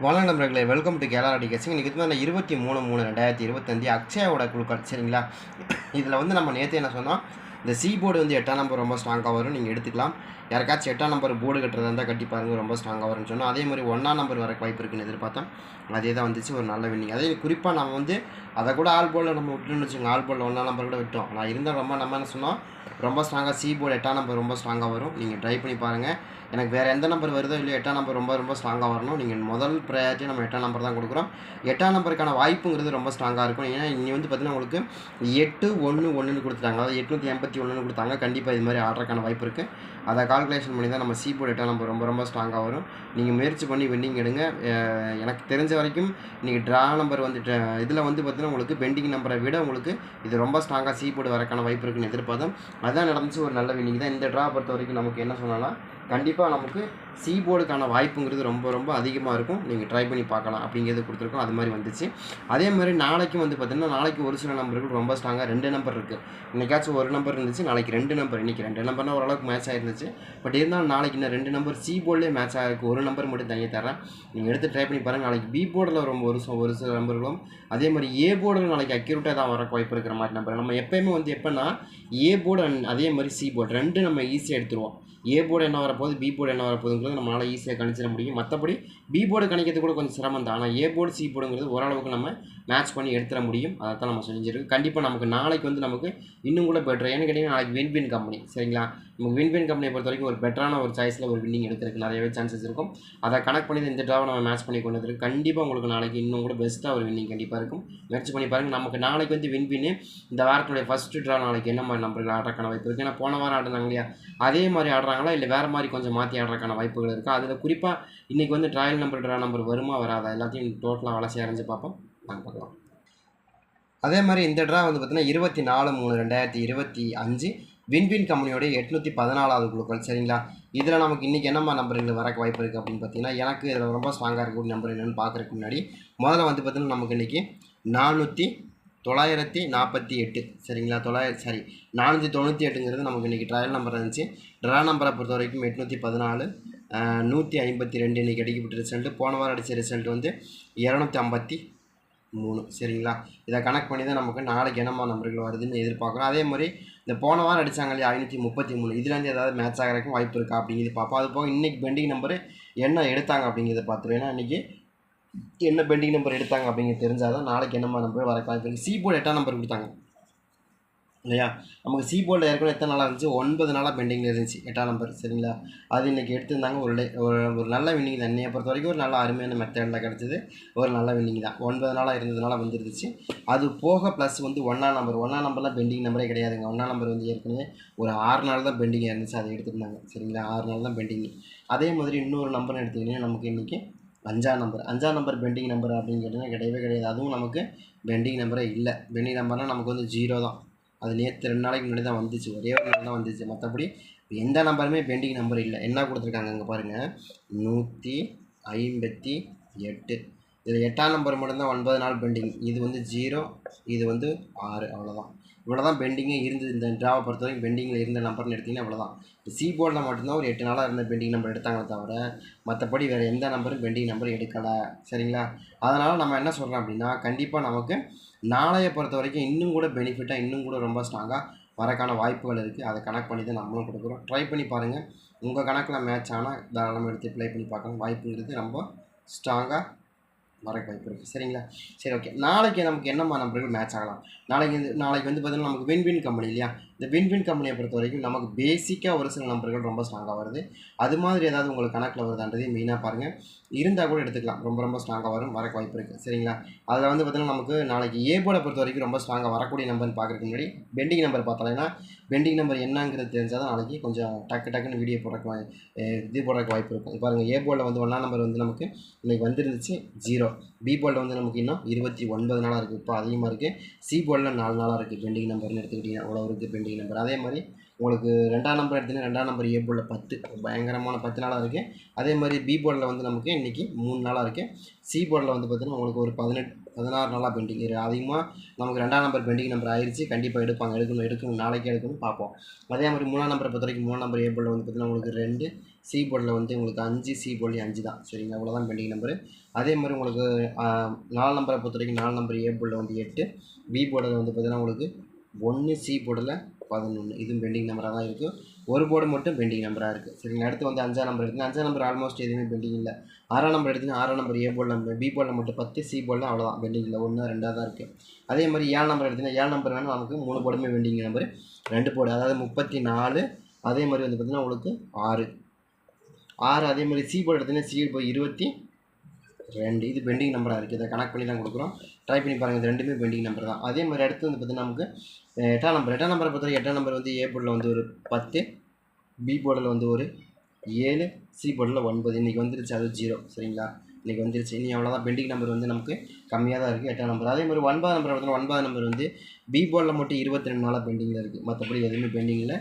வணக்கம் நண்பர்களே welcome to கேலாரடி கேசிங் இன்றைக்கி வந்து இருபத்தி மூணு மூணு ரெண்டாயிரத்தி இருபத்தஞ்சு அக்ஷயாவோட குழுக்கள் சரிங்களா? இதில் வந்து நம்ம நேற்று என்ன சொன்னோம்? இந்த சி போர்டு வந்து எட்டாம் நம்பர் ரொம்ப ஸ்ட்ராங்காக வரும். நீங்கள் எடுத்துக்கலாம். யாருக்காச்சும் எட்டாம் நம்பர் போர்டு கட்டுறதா இருந்தால் கட்டி பாருங்க ரொம்ப ஸ்ட்ராங்காக வரும்னு சொன்னோம். அதே மாதிரி ஒன்றாம் நம்பர் வர வாய்ப்பு இருக்குன்னு எதிர்பார்த்தோம். அதே தான் வந்துச்சு. ஒரு நல்ல வின்னிங் அதே குறிப்பாக நம்ம வந்து அதை கூட ஆல் போர்டில் நம்ம விட்டுன்னு வச்சுக்கோங்க. ஆல் போர்டில் ஒன்றாம் நம்பர் கூட விட்டோம். நான் இருந்தால் ரொம்ப நம்ம என்ன சொன்னோம்? ரொம்ப ஸ்ட்ராங்காக சி போர்டு எட்டாம் நம்பர் ரொம்ப ஸ்ட்ராங்காக வரும். நீங்கள் ட்ரை பண்ணி பாருங்கள் எனக்கு வேறு எந்த நம்பர் வருதோ இல்லையோ எட்டாம் நம்பர் ரொம்ப ரொம்ப ஸ்ட்ராங்காக வரணும். நீங்கள் முதல் ப்ரையாரிட்டி நம்ம எட்டாம் நம்பர் தான் கொடுக்குறோம். எட்டாம் நம்பருக்கான வாய்ப்புங்கிறது ரொம்ப ஸ்ட்ராங்காக இருக்கும். ஏன்னா நீங்கள் வந்து பார்த்தீங்கன்னா உங்களுக்கு எட்டு ஒன்று ஒன்றுன்னு கொடுத்துட்டாங்க. அதாவது எட்நூற்றி எண்பத்தி ஒன்றுன்னு கொடுத்தாங்க. கண்டிப்பாக இது மாதிரி ஆடுறதுக்கான வாய்ப்பு இருக்குது அதை கால்குலேஷன் பண்ணி தான் நம்ம சி போர்டு நம்ம ரொம்ப ரொம்ப ஸ்ட்ராங்காக வரும். நீங்கள் முயற்சி பண்ணி வெண்டிங் எடுங்க. எனக்கு தெரிஞ்ச வரைக்கும் நீங்கள் ட்ரா நம்பர் வந்துட்டு இதில் வந்து பார்த்தீங்கன்னா உங்களுக்கு பெண்டிங் நம்பரை விட உங்களுக்கு இது ரொம்ப ஸ்ட்ராங்காக சி போர்டு வரக்கான வாய்ப்பு இருக்குன்னு எதிர்பார்த்தோம். அதான் நடந்துச்சு. ஒரு நல்ல வின்னிங் தான். இந்த ட்ரா பொறுத்த வரைக்கும் நமக்கு என்ன சொன்னாலும் கண்டிப்பாக நமக்கு சி போர்டுக்கான வாய்ப்புங்கிறது ரொம்ப ரொம்ப அதிகமாக இருக்கும். நீங்கள் ட்ரை பண்ணி பார்க்கலாம் அப்படிங்கிறது கொடுத்துருக்கோம். அது மாதிரி வந்துச்சு. அதே மாதிரி நாளைக்கும் வந்து பார்த்தீங்கன்னா நாளைக்கு ஒரு சில நம்பர்கள் ரொம்ப ஸ்ட்ராங்காக ரெண்டு நம்பர் இருக்குது இன்றைக்காச்சும் ஒரு நம்பர் இருந்துச்சு நாளைக்கு ரெண்டு நம்பர் இன்றைக்கி ரெண்டு நம்பர்னா ஓரளவுக்கு மேட்ச் ஆகிருந்துச்சு பட் இருந்தாலும் நாளைக்கு இன்னும் ரெண்டு நம்பர் சி போர்ட்லேயே மேட்ச் ஆகிருக்கு ஒரு நம்பர் மட்டும் தனியாக தரேன் நீங்கள் எடுத்து ட்ரை பண்ணி பாருங்கள் நாளைக்கு பி போர்டில் ரொம்ப ஒரு ஒரு சில நம்பர்களும் அதே மாதிரி ஏ போர்டில் நாளைக்கு அக்யூரேட்டாக தான் வர வாய்ப்பு இருக்கிற மாதிரி நம்பர் நம்ம எப்போயுமே வந்து எப்போனா ஏ போர்டு அதே மாதிரி சி போர்டு ரெண்டு நம்ம ஈஸியாக எடுத்துருவோம். ஏ போர்டு என்ன வரப்போகுது? பி போர்டு என்ன வரப்போகுதுங்கிறது நம்மளால் ஈஸியாக கணிச்சிட முடியும். மற்றபடி பி போர்டு கணிக்கிறது கூட கொஞ்சம் சிரமம் தான். ஆனால் ஏ போர்டு சி போர்டுங்கிறது ஓரளவுக்கு நம்ம மேட்ச் பண்ணி எடுத்துட முடியும். அதை தான் நம்ம செஞ்சுருக்கோம் கண்டிப்பாக நமக்கு நாளைக்கு வந்து நமக்கு இன்னும் கூட பெட்டர் ஏன்னு கேட்டிங்கன்னா நாளைக்கு வின்வின் கம்பெனி சரிங்களா? நமக்கு வின்வின் கம்பெனியை பொறுத்த வரைக்கும் ஒரு பெட்டரான ஒரு சாய்ஸில் ஒரு வின்னிங் எடுக்கிறதுக்கு நிறையவே சான்சஸ் இருக்கும். அதை கனெக்ட் பண்ணி இந்த ட்ராவை நம்ம மேட்ச் பண்ணி கொண்டு வந்துருக்கு. கண்டிப்பாக உங்களுக்கு நாளைக்கு இன்னும் கூட பெஸ்ட்டாக ஒரு வின்னிங் கண்டிப்பாக இருக்கும். முயற்சி பண்ணி பாருங்கள் நமக்கு நாளைக்கு வந்து வின் வின்னு இந்த வாரத்துடைய ஃபஸ்ட்டு ட்ரா நாளைக்கு என்ன மாதிரி நம்பர்கள் ஆடுறக்கான வாய்ப்பு இருக்குது ஏன்னா போன வாரம் ஆடுனாங்க இல்லையா? அதே மாதிரி ஆடுறாங்களா இல்லை வேறு மாதிரி கொஞ்சம் மாற்றி ஆடுறதுக்கான வாய்ப்புகள் இருக்கா? அதில் குறிப்பாக இன்றைக்கி வந்து ட்ராயல் நம்பர் ட்ரா நம்பர் வருமா வராதா? எல்லாத்தையும் டோட்டலாக வளர்ச்சி அரைஞ்சு பார்ப்போம். நாங்கள் பார்க்கலாம். அதே மாதிரி இந்த ட்ரா வந்து பார்த்திங்கன்னா இருபத்தி நாலு மூணு ரெண்டாயிரத்தி இருபத்தி அஞ்சு வின்வின் கம்பெனியோடைய எட்நூற்றி பதினாலாவது குழுக்கள். சரிங்களா? இதில் நமக்கு இன்றைக்கி என்னம்மா நம்பர்கள் வரக்கு வாய்ப்பு இருக்குது அப்படின்னு பார்த்தீங்கன்னா எனக்கு இதில் ரொம்ப ஸ்ட்ராங்காக இருக்கக்கூடிய நம்பர் என்னென்னு பார்க்குறதுக்கு முன்னாடி முதல்ல வந்து பார்த்திங்கன்னா நமக்கு இன்றைக்கி நானூற்றி தொள்ளாயிரத்தி நாற்பத்தி எட்டு. சரிங்களா? தொள்ளாயிரத்தி சாரி. நானூற்றி தொண்ணூற்றி எட்டுங்கிறது நமக்கு இன்றைக்கி ட்ரையல் நம்பர் இருந்துச்சு. ட்ரா நம்பரை பொறுத்த வரைக்கும் எட்நூற்றி பதினாலு நூற்றி ஐம்பத்தி ரெண்டு இன்றைக்கி அடிக்கப்பட்ட ரிசல்ட்டு போன வாரம் அடித்த ரிசல்ட் வந்து இரநூத்தி ஐம்பத்தி மூணு. சரிங்களா? இதை கனெக்ட் பண்ணி தான் நமக்கு நாளைக்கு என்னமா நம்பர்கள் வருதுன்னு எதிர்பார்க்குறோம். அதே மாதிரி இந்த போன வாரம் அடித்தாங்க இல்லையா ஐநூற்றி முப்பத்தி மூணு. இதுலேருந்து ஏதாவது மேட்ச் ஆகிறக்கும் வாய்ப்பு இருக்கா அப்படிங்கிறது பார்ப்போம். அது போக இன்றைக்கி பெண்டிங் நம்பரு என்ன எடுத்தாங்க அப்படிங்கிறத பார்த்துருவோம். ஏன்னா இன்றைக்கி என்ன பெண்டிங் நம்பர் எடுத்தாங்க அப்படிங்கிறது தெரிஞ்சால் தான் நாளைக்கு என்னமா நம்பர் வரக்கலாம் இருக்குது சி போர்டு எட்டாம் நம்பர் கொடுத்தாங்க. இல்லையா? நமக்கு சி போர்டில் ஏற்கனவே எத்தனை நாளாக இருந்துச்சு? ஒன்பது நாளாக பெண்டிங்கில் இருந்துச்சு எட்டாம் நம்பர். சரிங்களா? அது இன்றைக்கி எடுத்திருந்தாங்க. ஒரு ஒரு ஒரு நல்ல வின்னிங் தான். என்னையை பொறுத்த வரைக்கும் ஒரு நல்ல அருமையான மெத்தடில் கிடச்சிது. ஒரு நல்ல வின்னிங் தான். ஒன்பது நாளாக இருந்ததுனால வந்துருந்துச்சு. அது போக ப்ளஸ் வந்து ஒன்றாம் நம்பர். ஒன்றாம் நம்பர்லாம் பெண்டிங் நம்பரே கிடையாதுங்க. ஒன்றாம் நம்பர் வந்து ஏற்கனவே ஒரு ஆறு நாள் தான் பெண்டிங்காக இருந்துச்சு. அதை எடுத்துருந்தாங்க. சரிங்களா? ஆறு நாள் தான் பெண்டிங். அதே மாதிரி இன்னொரு நம்பர் எடுத்திங்கன்னா நமக்கு இன்றைக்கி அஞ்சா நம்பர். அஞ்சா நம்பர் பெண்டிங் நம்பர் அப்படின்னு கேட்டிங்கன்னா கிடையவே கிடையாது. அதுவும் நமக்கு பெண்டிங் நம்பரே இல்லை. பெண்டிங் நம்பர்னால் நமக்கு வந்து ஜீரோ தான். அது நேற்று ரெண்டு நாளைக்கு முன்னாடி தான் வந்துச்சு. ஒரே ஒரு நாள் தான் வந்துச்சு. மற்றபடி எந்த நம்பருமே பெண்டிங் நம்பர் இல்லை. என்ன கொடுத்துருக்காங்க அங்கே பாருங்கள் நூற்றி ஐம்பத்தி எட்டு. இதில் எட்டாம் நம்பர் மட்டும்தான் ஒன்பது நாள் பெண்டிங் இது வந்து ஜீரோ இது வந்து ஆறு. அவ்வளோதான் இவ்வளோ தான் பெண்டிங்கே இருந்தது. இந்த ட்ராவை பொறுத்த வரைக்கும் பெண்டிங்கில் இருந்த நம்பர்னு எடுத்திங்கன்னா அவ்வளோதான் சி போர்டில் மட்டும்தான் ஒரு எட்டு நாளாக இருந்த பெண்டிங் நம்பர் எடுத்தாங்களே தவிர மற்றபடி வேறு எந்த நம்பரும் பெண்டிங் நம்பர் எடுக்கலை. சரிங்களா? அதனால் நம்ம என்ன சொல்கிறோம் அப்படின்னா கண்டிப்பாக நமக்கு நாளைய பொறுத்த வரைக்கும் இன்னும் கூட பெனிஃபிட்டாக இன்னும் கூட ரொம்ப ஸ்ட்ராங்காக வரக்கான வாய்ப்புகள் இருக்குது அதை கனெக்ட் பண்ணி தான் நம்மளும் கொடுக்குறோம். ட்ரை பண்ணி பாருங்கள் உங்கள் கணக்கில் மேட்ச் ஆனால் தாராளமாக எடுத்து ப்ளே பண்ணி பார்க்கலாம். வாய்ப்புங்கிறது ரொம்ப ஸ்ட்ராங்காக வரக்கு வாய்ப்பு இருக்குது சரிங்களா? சரி ஓகே நாளைக்கு நமக்கு என்னம்மா நம்பர்கள் மேட்ச் ஆகலாம்? நாளைக்கு வந்து நாளைக்கு வந்து பார்த்தீங்கன்னா நமக்கு வின் கம்பெனி இல்லையா? இந்த வின் கம்பெனியை பொறுத்த வரைக்கும் நமக்கு பேசிக்காக ஒரு சில நம்பர்கள் ரொம்ப ஸ்ட்ராங்காக வருது. அது மாதிரி ஏதாவது உங்களுக்கு கணக்கில் வருதான்றதையும் மெயினாக பாருங்கள் இருந்தால் கூட எடுத்துக்கலாம். ரொம்ப ரொம்ப ஸ்ட்ராங்காக வரும் வரக்கு வாய்ப்பு இருக்குது சரிங்களா? அதில் வந்து பார்த்தீங்கன்னா நமக்கு நாளைக்கு ஏ போர்டை பொறுத்த வரைக்கும் ரொம்ப ஸ்ட்ராங்காக வரக்கூடிய நம்பர்னு பார்க்குறதுக்கு முன்னாடி பெண்டிங் நம்பர் பார்த்தாலேன்னா பெண்டிங் நம்பர் என்னங்கிறது தெரிஞ்சால் தான் நாளைக்கு கொஞ்சம் டக்கு டக்குன்னு வீடியோ போடுறக்கு வாய்- இது போடுறக்கு வாய்ப்பு இருக்கும். பாருங்கள் ஏ போர்டில் வந்து ஒன்றாம் நம்பர் வந்து நமக்கு இன்றைக்கி வந்துருந்துச்சு ஜீரோ பி போர்டில் வந்து நமக்கு இன்னும் இருபத்தி ஒன்பது நாளாக இருக்குது இப்போ அதிகமாக இருக்குது சி போர்டில் நாலு நாளாக இருக்குது பெண்டிங் நம்பர்னு எடுத்துக்கிட்டிங்கன்னா அவ்வளோ இருக்குது பெண்டிங் நம்பர் அதே மாதிரி உங்களுக்கு ரெண்டாம் நம்பர் எடுத்தீங்கன்னா ரெண்டாம் நம்பர் ஏ போர்டில் பத்து. பயங்கரமான பத்து நாளாக இருக்குது அதே மாதிரி பி போர்டில் வந்து நமக்கு இன்றைக்கி மூணு நாளாக இருக்குது சி போர்டில் வந்து பார்த்திங்கன்னா உங்களுக்கு ஒரு பதினெட்டு பதினாறு நாளாக பெண்டிங் இருக்குது அதிகமாக நமக்கு ரெண்டாம் நம்பர் பெண்டிங் நம்பர் ஆயிடுச்சு கண்டிப்பாக எடுப்பாங்க. எடுக்கணும் எடுக்கணும். நாளைக்கு எடுக்கணும் பார்ப்போம். அதே மாதிரி மூணாம் நம்பரை பொறுத்த வரைக்கும் மூணாம் நம்பர் ஏ போர்டில் வந்து பார்த்திங்கன்னா உங்களுக்கு ரெண்டு சி போர்டில் வந்து உங்களுக்கு அஞ்சு சி போர்டில் அஞ்சு தான். சரிங்க அவ்வளோதான் பெண்டிங் நம்பரு அதே மாதிரி உங்களுக்கு நாலு நம்பரை பொறுத்த வரைக்கும் நாலு நம்பர் ஏ போர்டில் வந்து எட்டு பி போர்டில் வந்து பார்த்திங்கன்னா உங்களுக்கு ஒன்று சி போர்டில் பதினொன்று இதுவும் பெண்டிங் நம்பராக தான் இருக்குது ஒரு போர்டு மட்டும் பெண்டிங் நம்பராக இருக்குது சரிங்களா? அடுத்து வந்து அஞ்சாம் நம்பர் எடுத்து அஞ்சாம் நம்பர் ஆல்மோஸ்ட் எதுவுமே பெண்டிங் இல்லை. ஆறாம் நம்பர் எடுத்தீங்கன்னா ஆறாம் நம்பர் ஏ போர்டில் பி போர்டில் மட்டும் பத்து சி போர்டில் அவ்வளோதான் பெண்டிங் இல்லை. ஒன்று ரெண்டாக தான் இருக்குது அதே மாதிரி ஏழு நம்பர் எடுத்தீங்கன்னா ஏழு நம்பர் வேணும் நமக்கு மூணு போர்டுமே பெண்டிங் நம்பர் ரெண்டு போர்டு அதாவது முப்பத்தி நாலு அதே மாதிரி வந்து பார்த்திங்கன்னா உங்களுக்கு ஆறு. ஆறு அதே மாதிரி சி போர்டு எடுத்தீங்கன்னா சி போய் இருபத்தி ரெண்டு இது பெண்டிங் நம்பராக இருக்குது இதை கனெக்ட் பண்ணி தான் கொடுக்குறோம். ட்ரை பண்ணி பாருங்கள் இது ரெண்டுமே பெண்டிங் நம்பர் தான். அதே மாதிரி அடுத்து வந்து பார்த்திங்கன்னா நமக்கு எட்டாம் நம்பர் எட்டாம் நம்பரை பொறுத்தவரை எட்டாம் நம்பர் வந்து ஏ போர்டில் வந்து ஒரு பத்து பி போர்டில் வந்து ஒரு ஏழு சி போர்டில் ஒன்பது. இன்றைக்கி வந்துருச்சு அது ஜீரோ சரிங்களா? இன்றைக்கி வந்துருச்சு. இனி அவ்வளோதான் பெண்டிங் நம்பர் வந்து நமக்கு கம்மியாக தான் இருக்குது எட்டாம் நம்பர் அதே மாதிரி ஒன்பதாம் நம்பர் பார்த்தீங்கன்னா ஒன்பதாம் நம்பர் வந்து பி போர்டில் மட்டும் இருபத்தி ரெண்டு நாளாக பெண்டிங்கில் இருக்குது மற்றபடி எதுவுமே பெண்டிங்கில் இல்லை.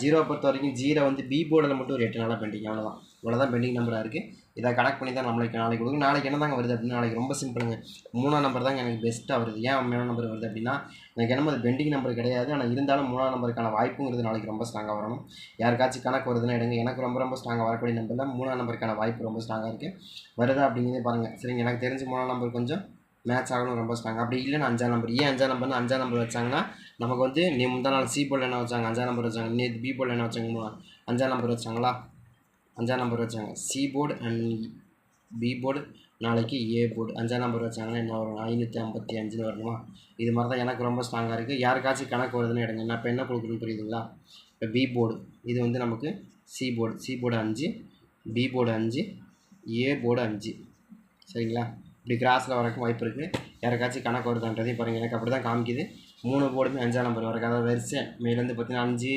ஜீரோ பொறுத்த வரைக்கும் ஜீரோ வந்து பி போர்டில் மட்டும் ஒரு எட்டு நாளாக பெண்டிங் அவ்வளோதான் இவ்வளோதான் பெண்டிங் நம்பராக இருக்குது இதை கனெக்ட் பண்ணி தான் நம்மளுக்கு நாளைக்கு கொடுக்கும். நாளைக்கு என்ன தாங்க வருது அப்படின்னா நாளைக்கு ரொம்ப சிம்பிளுங்க மூணாம் நம்பர் தாங்க எனக்கு பெஸ்ட்டாக வருது. ஏன் மூணாம் நம்பர் வருது அப்படின்னா எனக்கு என்னமோ அது பெண்டிங் நம்பர் கிடையாது. ஆனால் இருந்தாலும் மூணாம் நம்பருக்கான வாய்ப்புங்கிறது நாளைக்கு ரொம்ப ஸ்ட்ராங்காக வரணும். யாருக்காச்சும் கணக்கு வருதுன்னா எடுங்க. எனக்கு ரொம்ப ரொம்ப ஸ்ட்ராங்காக வரக்கூடிய நம்பரில் மூணாம் நம்பருக்கான வாய்ப்பு ரொம்ப ஸ்ட்ராங்காக இருக்குது வருதா அப்படிங்கிறதே பாருங்கள் சரிங்க எனக்கு தெரிஞ்சு மூணாம் நம்பர் கொஞ்சம் மேட்ச் ஆகணும் ரொம்ப ஸ்ட்ராங் அப்படி இல்லைன்னா அஞ்சாம் நம்பர் ஏன் அஞ்சாம் நம்பர்னு அஞ்சாம் நம்பர் வச்சாங்கன்னா நமக்கு வந்து நீ முந்தா நாள் சி போல் என்ன வச்சாங்க அஞ்சாம் நம்பர் வச்சாங்க நேற்று பி போல் என்ன வச்சாங்க அஞ்சாம் நம்பர் வச்சாங்களா? அஞ்சாம் நம்பர் வச்சாங்க C board and B board நாளைக்கு ஏ போர்டு அஞ்சாம் நம்பர் வச்சாங்கன்னா என்ன வரும்? ஐநூற்றி ஐம்பத்தி அஞ்சுன்னு வரணுமா? இது மாதிரி தான் எனக்கு ரொம்ப ஸ்ட்ராங்காக இருக்குது யாருக்காச்சும் கணக்கு வருதுன்னு எடுங்க. நான் இப்போ என்ன கொடுக்குறேன்னு புரியுதுங்களா? இப்போ பி போர்டு இது வந்து நமக்கு சி போர்டு சி போர்டு அஞ்சு பி போர்டு அஞ்சு ஏ போர்டு அஞ்சு. சரிங்களா? இப்படி கிராஸில் வரக்கும் வாய்ப்பு இருக்குது யாருக்காச்சும் கணக்கு வருதான்றதையும் பாருங்கள் எனக்கு அப்படி தான் காமிக்குது. மூணு போர்டுமே அஞ்சாம் நம்பர் வரக்கு அதாவது வரிசை. மேலேருந்து பார்த்தீங்கன்னா அஞ்சு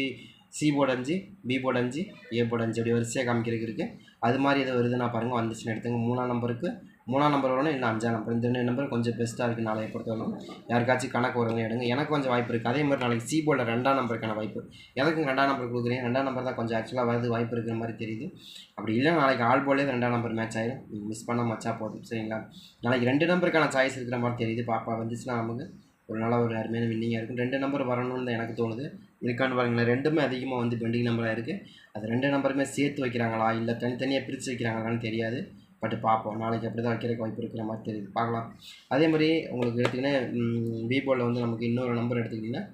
சி போர்டு அஞ்சு பி போர்டு அஞ்சு ஏ போர்டு அஞ்சு அப்படி வரிசையாக காமிக்கிறதுக்கு இருக்குது அது மாதிரி எது வருதுன்னா பாருங்கள் வந்துச்சுன்னு எடுத்துங்க. மூணாம் நம்பருக்கு மூணாம் நம்பர் வரணும் இல்லை அஞ்சாம் நம்பர். இந்த ரெண்டு நம்பர் கொஞ்சம் பெஸ்ட்டாக இருக்குது நாளைய பொறுத்தவரைக்கும் யாருக்காச்சும் கணக்கு வருங்க எடுங்க. எனக்கு கொஞ்சம் வாய்ப்பு இருக்குது அதே மாதிரி நாளைக்கு சி போர்டில் ரெண்டாம் நம்பருக்கான வாய்ப்பு. எதுக்கு ரெண்டாம் நம்பர் கொடுக்குறீங்க. ரெண்டாம் நம்பர் தான் கொஞ்சம் ஆக்சுவலாக வரது வாய்ப்பு இருக்கிற மாதிரி தெரியுது. அப்படி இல்லை நாளைக்கு ஆல் போலே ரெண்டாம் நம்பர் மேட்ச் ஆயிடும் மிஸ் பண்ண மச்சா போதும். சரிங்களா? நாளைக்கு ரெண்டு நம்பருக்கான சாய்ஸ் இருக்கிற மாதிரி தெரியுது. பாப்பா வந்துச்சுன்னா நமக்கு. ஒரு நல்ல ஒரு அருமையான வின்னிங்காக இருக்கும். ரெண்டு நம்பர் வரணும்னு தான் எனக்கு தோணுது. இருக்கான்னு பாருங்களேன் ரெண்டுமே அதிகமாக வந்து பெண்டிங் நம்பராக இருக்குது அது ரெண்டு நம்பருமே சேர்த்து வைக்கிறாங்களா? இல்லை தனித்தனியாக பிரித்து வைக்கிறாங்களான்னு தெரியாது. பட் பார்ப்போம். நாளைக்கு அப்படி தான் வைக்கிறதுக்கு வாய்ப்பு இருக்கிற மாதிரி தெரியுது. பார்க்கலாம். அதே மாதிரி உங்களுக்கு எடுத்திங்கன்னா பி வந்து நமக்கு இன்னொரு நம்பர் எடுத்துக்கிட்டிங்கன்னா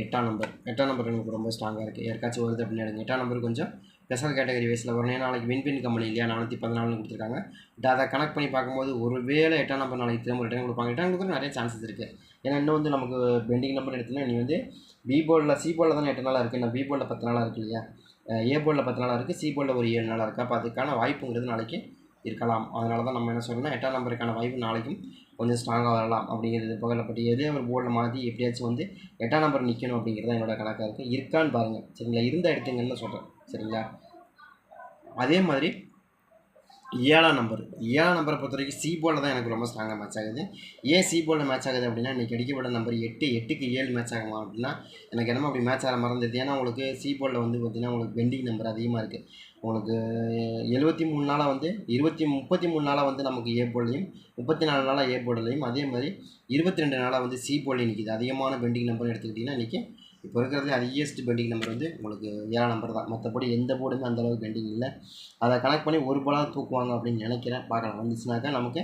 எட்டாம் நம்பர் எட்டாம் நம்பர் எனக்கு ரொம்ப ஸ்ட்ராங்காக இருக்குது யாருக்காச்சும் வருது அப்படின்னு எடுங்க. எட்டாம் நம்பர் கொஞ்சம் ஸ்பெஷல் கேட்டகரி வைஸில் வரணும் ஏன்னா நாளைக்கு வின்பின் கம்பெனி இல்லையா? நானூற்றி பதினாலுன்னு கொடுத்துருக்காங்க. பட் அதை கனெக்ட் பண்ணி பார்க்கும்போது ஒரு வேளை எட்டாம் நம்பர் நாளைக்கு திரும்ப ரிட்டர்ன் கொடுப்பாங்க. ரிட்டர்ன் கொடுக்குற நிறைய சான்சஸ் இருக்குது ஏன்னா இன்னும் வந்து நமக்கு பெண்டிங் நம்பர் எடுத்தீங்கன்னா நீ வந்து பி போர்டில் சி போர்டில் தானே எட்டு நாளாக இருக்குது நான் பி போர்டில் பத்து நாளாக இருக்கு இல்லையா? ஏ போர்டில் பத்து நாளாக இருக்குது சி போர்டில் ஒரு ஏழு நாளாக இருக்குது அப்போ அதுக்கான வாய்ப்புங்கிறது நாளைக்கு இருக்கலாம். அதனால தான் நம்ம என்ன சொல்லணும்னா எட்டாம் நம்பருக்கான வாய்ப்பு நாளைக்கும் கொஞ்சம் ஸ்ட்ராங்காக வரலாம் அப்படிங்கிறது புகழப்பட்டு எதே ஒரு போர்டில் மாற்றி எப்படியாச்சும் வந்து எட்டாம் நம்பர் நிற்கணும் அப்படிங்கிறது தான் என்னோட கணக்காக இருக்குது இருக்கான்னு பாருங்கள் சரிங்களா? இருந்தால் எடுத்துங்கன்னு சொல்கிறேன் சரிங்களா? அதே மாதிரி ஏழாம் நம்பர் ஏழாம் நம்பரை பொறுத்த வரைக்கும் சி போர்டில் தான் எனக்கு ரொம்ப ஸ்ட்ராங்காக மேட்ச் ஆகுது. ஏன் சி போலில் மேட்ச் ஆகுது அப்படின்னா இன்றைக்கி அடிக்கப்பட்ட நம்பர் எட்டு எட்டுக்கு ஏழு மேட்ச் ஆகுமா அப்படின்னா எனக்கு என்னமோ அப்படி மேட்ச் ஆக மறந்துது ஏன்னா உங்களுக்கு சி போர்டில் வந்து பார்த்திங்கன்னா உங்களுக்கு பெண்டிங் நம்பர் அதிகமாக இருக்குது உங்களுக்கு எழுபத்தி மூணு நாளாக வந்து இருபத்தி முப்பத்தி மூணு நாளாக வந்து நமக்கு ஏ போலையும் முப்பத்தி நாலு நாளாக ஏ போர்டுலையும் அதே மாதிரி இருபத்தி ரெண்டு நாளாக வந்து சி போர்டில் நிற்கிது அதிகமான பெண்டிங் நம்பர்னு எடுத்துக்கிட்டிங்கன்னா இன்றைக்கி இப்போ இருக்கிறதுல ஹையஸ்ட் பெண்டிங் நம்பர் வந்து உங்களுக்கு ஏழாம் நம்பர் தான். மற்றபடி எந்த போர்டுமே அந்தளவுக்கு பெண்டிங் இல்லை. அதை கனெக்ட் பண்ணி ஒரு போலாக தூக்குவாங்க அப்படின்னு நினைக்கிறேன். பார்க்கலாம். வந்துச்சுனாக்கா நமக்கு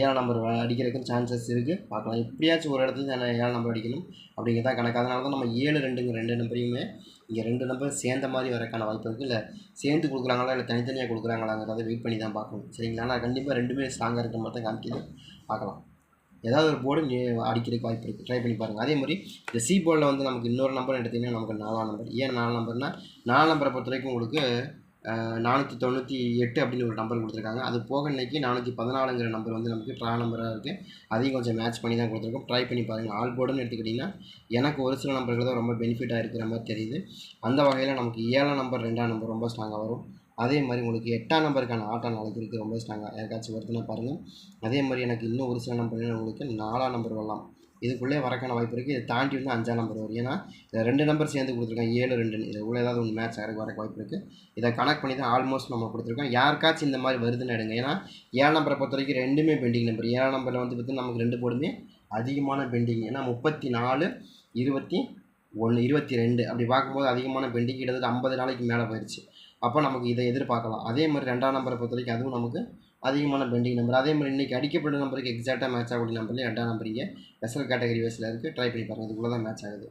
ஏழாம் நம்பர் அடிக்கிறதுக்கு சான்சஸ் இருக்குது பார்க்கலாம். எப்படியாச்சும் ஒரு இடத்துல நான் ஏழாம் நம்பர் அடிக்கணும் அப்படிங்கிறதா கணக்கு. அதனால தான் நம்ம ஏழு ரெண்டுங்க ரெண்டு நம்பரையுமே இங்கே ரெண்டு நம்பர் சேர்ந்த மாதிரி வரக்கான வாய்ப்பு இருக்குது இல்லை சேர்ந்து கொடுக்குறாங்களா? இல்லை தனித்தனியாக கொடுக்குறாங்களாங்கிறத வெயிட் பண்ணி தான் பார்க்கணும். சரிங்களா? ஆனால் கண்டிப்பாக ரெண்டுமே ஸ்ட்ராங்காக இருக்கிற மாதிரி தான் காமிக்கிது. பார்க்கலாம். ஏதாவது ஒரு போர்டு நீ அடிக்கிறதுக்கு வாய்ப்பு இருக்குது ட்ரை பண்ணி பாருங்கள் அதே மாதிரி இந்த சி போர்டில் வந்து நமக்கு இன்னொரு நம்பர் எடுத்திங்கன்னா நமக்கு நாலாம் நம்பர் ஏன் நாலு நம்பர்னால் நாலு நம்பரை பொறுத்த வரைக்கும் உங்களுக்கு நானூற்றி தொண்ணூற்றி எட்டு அப்படின்னு ஒரு நம்பர் கொடுத்துருக்காங்க. அது போக இன்றைக்கி நானூற்றி பதினாலுங்கிற நம்பர் வந்து நமக்கு ட்ரா நம்பராக இருக்குது அதையும் கொஞ்சம் மேட்ச் பண்ணி தான் கொடுத்துருக்கோம். ட்ரை பண்ணி பாருங்கள் ஆல் போர்டுன்னு எடுத்துக்கிட்டிங்கன்னா எனக்கு ஒரு சில நம்பர்கள் தான் ரொம்ப பெனிஃபிட்டாக இருக்கிற மாதிரி தெரியுது. அந்த வகையில் நமக்கு ஏழாம் நம்பர் ரெண்டாம் நம்பர் ரொம்ப ஸ்ட்ராங்காக வரும். அதே மாதிரி உங்களுக்கு எட்டாம் நம்பருக்கான ஆட்டம் நாளைக்கு இருக்குது ரொம்ப ஸ்ட்ராங்காக யாருக்காச்சும் வருதுன்னா பாருங்கள் அதே மாதிரி எனக்கு இன்னும் ஒரு சில நம்பர் உங்களுக்கு. நாலாம் நம்பர் வரலாம். இதுக்குள்ளே வரக்கான வாய்ப்பு இருக்குது இதை தாண்டி வந்து அஞ்சாம் நம்பர் வரும். ஏன்னா இதில் ரெண்டு நம்பர் சேர்ந்து கொடுத்துருக்காங்க. ஏழு ரெண்டுன்னு உள்ள ஏதாவது ஒன்று மேட்ச் ஆகிறதுக்கு வரக்கு வாய்ப்பு இருக்குது இதை கனெக்ட் பண்ணி தான் ஆல்மோஸ்ட் நம்ம கொடுத்துருக்கோம். யாருக்காச்சும் இந்த மாதிரி வருதுன்னு எடுங்க. ஏன்னா ஏழாம் நம்பரை பொறுத்த வரைக்கும் ரெண்டுமே பெண்டிங் நம்பர் ஏழாம் நம்பரில் வந்து பார்த்திங்கன்னா நமக்கு ரெண்டு போடுமே அதிகமான பெண்டிங் ஏன்னா முப்பத்தி நாலு இருபத்தி ஒன்று இருபத்தி ரெண்டு. அப்படி பார்க்கும்போது அதிகமான பெண்டிங் கிட்டத்தட்ட ஐம்பது நாளைக்கு மேலே போயிடுச்சு அப்போ நமக்கு இதை எதிர்பார்க்கலாம். அதே மாதிரி ரெண்டாம் நம்பரை பொறுத்த வரைக்கும் அதுவும் நமக்கு அதிகமான பெண்டிங் நம்பர் அதே மாதிரி இன்றைக்கி அடிக்கப்பட்ட நம்பருக்கு எக்ஸாக்டாக மேட்ச் ஆகக்கூடிய நம்பர்லேயும் ரெண்டாம் நம்பர் இங்கே ஸ்பெஷல் கேட்டகரி வைஸில் இருக்குது ட்ரை பண்ணி பாருங்கள் இதுக்குள்ளே தான் மேட்ச் ஆகுது.